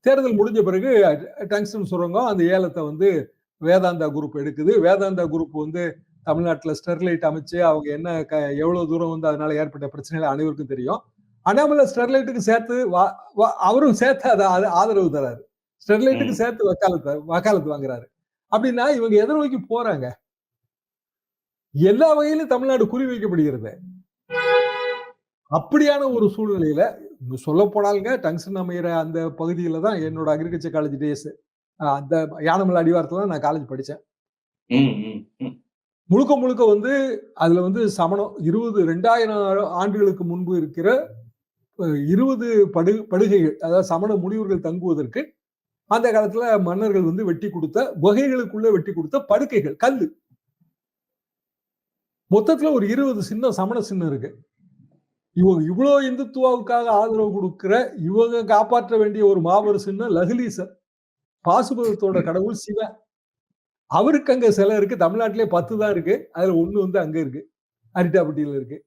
தேர்தல் முடிஞ்ச பிறகு டங்ஸ்டன் சுரங்கம் அந்த ஏலத்தை வந்து வேதாந்தா குரூப் எடுக்குது. வேதாந்தா குரூப் வந்து தமிழ்நாட்டுல ஸ்டெர்லைட் அமைச்சு அவங்க என்ன க- எவ்வளவு தூரம் வந்து அதனால ஏற்பட்ட பிரச்சனைகள் அனைவருக்கும் தெரியும். அண்ணாமலை ஸ்டெர்லைட்டுக்கு சேர்த்து அவரும் சேர்த்து அதை ஆதரவு தராரு. ஸ்டெர்லைட்டுக்கு. சேர்த்து வக்காலத்து வக்காலத்து வாங்குறாரு. அப்படின்னா இவங்க எதை நோக்கி போறாங்க. எல்லா வகையிலும் தமிழ்நாடு குறி வைக்கப்படுகிறது அப்படியான ஒரு சூழ்நிலையில சொல்ல போனாலுங்க டங்ஸ்டன் அமைகிற அந்த பகுதியில தான் என்னோட அக்ரிகல்ச்சர் காலேஜ் டேஸ் அந்த யானமலை அடிவாரத்துல தான் நான் காலேஜ் ம். முழுக்க முழுக்க வந்து அதுல வந்து சமணம் இருபது ரெண்டாயிரம் ஆண்டுகளுக்கு முன்பு இருக்கிற இருபது படு படுகைகள் அதாவது சமண முனிவர்கள் தங்குவதற்கு அந்த காலத்துல மன்னர்கள் வந்து வெட்டி கொடுத்த வகைகளுக்குள்ள வெட்டி கொடுத்த படுக்கைகள் கல்லு. மொத்தத்துல ஒரு இருபது சின்னம் சமண சின்னம் இருக்கு. இவங்க இவ்வளவு இந்துத்துவாவுக்காக ஆதரவு கொடுக்கிற இவங்க காப்பாற்ற வேண்டிய ஒரு மாபெரும் சின்னம் லகுலீசர் பாசுபதத்தோட கடவுள் சிவன். அவருக்கு அங்க சிலை இருக்கு. தமிழ்நாட்டிலே பத்து தான் இருக்கு. அதுல ஒண்ணு வந்து அங்க இருக்கு. அரிட்டாப்பட்டியில இருக்கு.